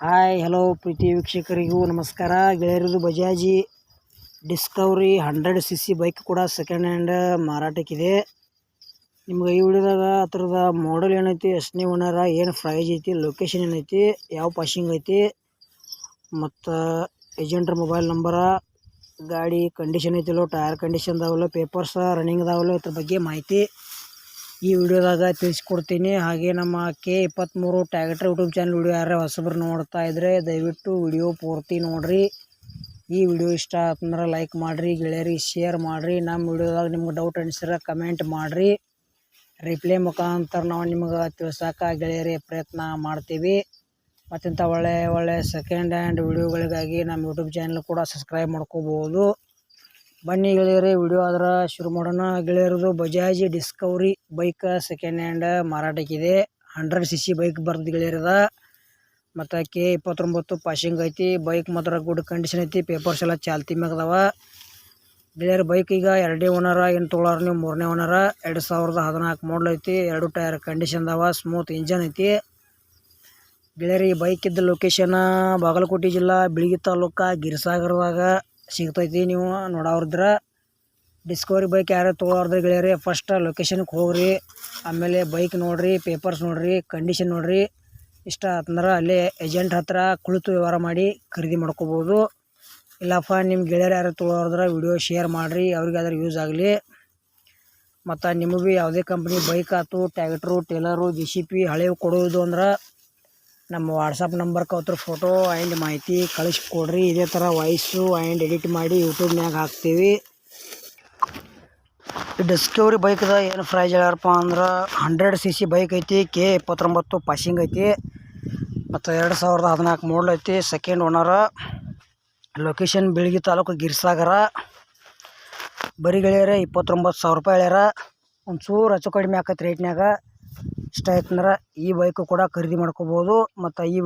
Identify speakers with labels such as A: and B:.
A: Hi hello ಪ್ರೀತಿ ವೀಕ್ಷಕರಿಗೂ ನಮಸ್ಕಾರ. ಗೆಳೆಯರದು ಬಜಾಜಿ Discover hundred C C bike ಕೂಡ ಸೆಕೆಂಡ್ ಹ್ಯಾಂಡ್ ಮಾರಾಟಕ್ಕಿದೆ. ನಿಮ್ಗೆ ಈ ವಿಡಿಯೋದಾಗ ಅದ್ರದ ಮಾಡಲ್ ಏನೈತಿ, ಎಷ್ಟನೇ ಓನರ ಏನು ಪ್ರೈಸ್ ಐತಿ ಲೊಕೇಶನ್ ಏನೈತಿ, ಯಾವ ಪಾಸಿಂಗ್ ಐತಿ, ಮತ್ತು ಏಜೆಂಟ್ರ ಮೊಬೈಲ್ ನಂಬರ ಗಾಡಿ ಕಂಡೀಷನ್ ಐತಿಲ್ಲೋ ಟೈರ್ ಕಂಡೀಷನ್ ಅದಾವಲ್ಲ ಪೇಪರ್ಸ ರನ್ನಿಂಗ್ ಅದಾವಲ್ಲ ಇದ್ರ ಬಗ್ಗೆ ಮಾಹಿತಿ ಈ ವಿಡಿಯೋದಾಗ ತಿಳಿಸ್ಕೊಡ್ತೀನಿ. ಹಾಗೆ ನಮ್ಮ ಕೆ ಇಪ್ಪತ್ತ್ಮೂರು ಟ್ಯಾಕ್ಟ್ರ್ ಯೂಟ್ಯೂಬ್ ಚಾನಲ್ ವಿಡಿಯೋ ಯಾರೇ ಹೊಸಬ್ರು ನೋಡ್ತಾ ಇದ್ದರೆ ದಯವಿಟ್ಟು ವಿಡಿಯೋ ಪೂರ್ತಿ ನೋಡಿರಿ. ಈ ವಿಡಿಯೋ ಇಷ್ಟ ಆತಂದ್ರೆ ಲೈಕ್ ಮಾಡಿರಿ, ಗೆಳೆಯರಿಗೆ ಶೇರ್ ಮಾಡಿರಿ. ನಮ್ಮ ವಿಡಿಯೋದಾಗ ನಿಮ್ಗೆ ಡೌಟ್ ಅನಿಸಿದ್ರೆ ಕಮೆಂಟ್ ಮಾಡಿರಿ. ರಿಪ್ಲೈ ಮುಖಾಂತರ ನಾವು ನಿಮ್ಗೆ ತಿಳ್ಸೋಕೆ ಗೆಳೆಯರಿ ಪ್ರಯತ್ನ ಮಾಡ್ತೀವಿ. ಮತ್ತಿಂಥ ಒಳ್ಳೆಯ ಒಳ್ಳೆಯ ಸೆಕೆಂಡ್ ಹ್ಯಾಂಡ್ ವಿಡಿಯೋಗಳಿಗಾಗಿ ನಮ್ಮ ಯೂಟ್ಯೂಬ್ ಚಾನಲ್ ಕೂಡ ಸಬ್ಸ್ಕ್ರೈಬ್ ಮಾಡ್ಕೋಬೋದು. ಬನ್ನಿ ಗೆಳೆಯರಿ, ವಿಡಿಯೋ ಆದ್ರೆ ಶುರು ಮಾಡೋಣ. ಗೆಳೆಯರದು Bajaj Discover bike second hand ಮಾರಾಟಕ್ಕಿದೆ. Hundred C C bike ಬರ್ದು ಗೆಳೆಯರದ. ಮತ್ತು ಕೆ ಇಪ್ಪತ್ತೊಂಬತ್ತು ಪಾಸಿಂಗ್ ಐತಿ. ಬೈಕ್ ಮಾತ್ರ ಗುಡ್ ಕಂಡೀಷನ್ ಐತಿ. ಪೇಪರ್ಸ್ ಎಲ್ಲ ಚಾಲ್ತಿ ಮ್ಯಾಗದವ ಗೆಳೆಯರ ಬೈಕ್ ಈಗ ಎರಡೇ ಓನರ ಏನು ತೊಗೊಳಾರ ನೀವು ಮೂರನೇ ಓನರ ಎರಡು ಸಾವಿರದ ಹದಿನಾಲ್ಕು ಮಾಡಲ್ ಐತಿ. ಎರಡು ಟೈರ್ ಕಂಡೀಷನ್ ಅದಾವ ಸ್ಮೂತ್ ಇಂಜನ್ ಐತಿ. ಗೆಳೆಯರಿ ಬೈಕ್ ಇದ್ದ ಲೊಕೇಶನ್ ಬಾಗಲಕೋಟೆ ಜಿಲ್ಲಾ, ಬಿಳಿಗಿ ತಾಲೂಕ, ಗಿರಿಸಾಗರದಾಗ. ಸಿಗ್ತೈತಿ ನೀವು ನೋಡೋರಿದ್ರೆ ಡಿಸ್ಕವರಿ ಬೈಕ್ ಯಾರು ತೊಗೊಳೋರ್ದ್ರೆ ಗೆಳೆಯರಿ ಫಸ್ಟ್ ಲೊಕೇಶನ್ಗೆ ಹೋಗ್ರಿ, ಆಮೇಲೆ ಬೈಕ್ ನೋಡಿರಿ ಪೇಪರ್ಸ್ ನೋಡಿರಿ ಕಂಡೀಷನ್ ನೋಡಿರಿ, ಇಷ್ಟ ಆತಂದ್ರೆ ಅಲ್ಲೇ ಏಜೆಂಟ್ ಹತ್ರ ಕುಳಿತು ವ್ಯವಹಾರ ಮಾಡಿ ಖರೀದಿ ಮಾಡ್ಕೋಬೋದು. ಇಲ್ಲಪ್ಪ ನಿಮ್ಮ ಗೆಳೆಯರು ಯಾರು ತೊಗೊಳೋರ್ದ್ರೆ ವಿಡಿಯೋ ಶೇರ್ ಮಾಡಿರಿ ಅವ್ರಿಗಾದ್ರೂ ಯೂಸ್ ಆಗಲಿ. ಮತ್ತು ನಿಮಗೆ ಯಾವುದೇ ಕಂಪ್ನಿ ಬೈಕ್ ಆಯ್ತು tractor trailer J C P ಹಳೆವು ಕೊಡೋದು ಅಂದ್ರೆ ನಮ್ಮ ವಾಟ್ಸಪ್ ನಂಬರ್ಗೆ ಅವ್ರ ಫೋಟೋ ಆ್ಯಂಡ್ ಮಾಹಿತಿ ಕಳಿಸ್ಕೊಡ್ರಿ. ಇದೇ ಥರ ವಾಯ್ಸು ಆ್ಯಂಡ್ ಎಡಿಟ್ ಮಾಡಿ ಯೂಟ್ಯೂಬ್ನಾಗ ಹಾಕ್ತೀವಿ. ಡಿಸ್ಕವರಿ ಬೈಕ್ದ ಏನು ಪ್ರೈಸ್ ಹೇಳ್ಯಾರಪ್ಪ ಅಂದ್ರೆ ಹಂಡ್ರೆಡ್ ಸಿ ಸಿ ಬೈಕ್ ಐತಿ ಕೆ ಇಪ್ಪತ್ತೊಂಬತ್ತು ಪಾಸಿಂಗ್ ಐತಿ, ಮತ್ತು ಎರಡು ಸಾವಿರದ ಹದಿನಾಲ್ಕು ಮಾಡಲ್ ಐತಿ ಸೆಕೆಂಡ್ ಓನರ ಲೊಕೇಶನ್ ಬೆಳಗಿ ತಾಲೂಕು ಗಿರ್ಸಾಗರ ಬರಿ ಗೆಳೆಯರೆ, ಇಪ್ಪತ್ತೊಂಬತ್ತು ಸಾವಿರ ರೂಪಾಯಿ ಹೇಳ್ಯಾರ. ಒಂಚೂರು ಹೆಚ್ಚು ಕಡಿಮೆ ಆಕೈತೆ ರೇಟ್ನ್ಯಾಗ ಇಷ್ಟ ಆಯ್ತಂದ್ರೆ ಈ ಬೈಕು ಕೂಡ ಖರೀದಿ ಮಾಡ್ಕೋಬಹುದು ಮತ್ತು ಈ